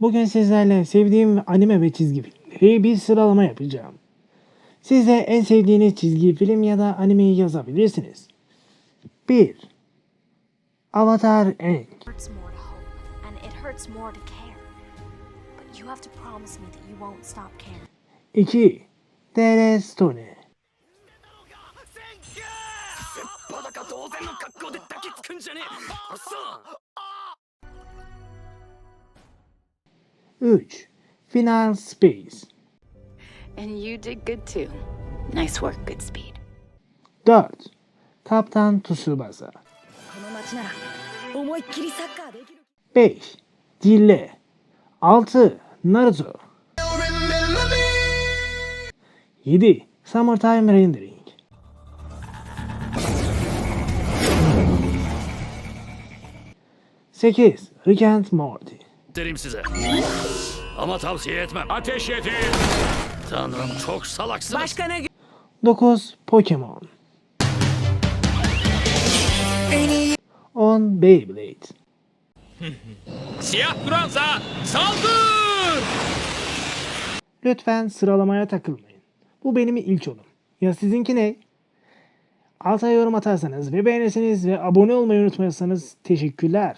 Bugün sizlerle sevdiğim anime ve çizgi filmleri bir sıralama yapacağım. Siz de en sevdiğiniz çizgi film ya da animeyi yazabilirsiniz. 1. Avatar Aang hurts more to 3. Final Space And you did good too. Nice work, good speed. 4. Kaptan Tsubasa 5. Dille 6. Naruto 7. Summertime Rendering 8. Rick and Morty Derim size. Ama tavsiye etmem. Ateş edin. Tanrım çok salaksınız. Başka ne 9. Pokemon 10. Beyblade Siyah Fransa saldır! Lütfen sıralamaya takılmayın. Bu benim ilk yolum. Ya sizinki ne? Alta yorum atarsanız ve beğenirseniz ve abone olmayı unutmazsanız teşekkürler.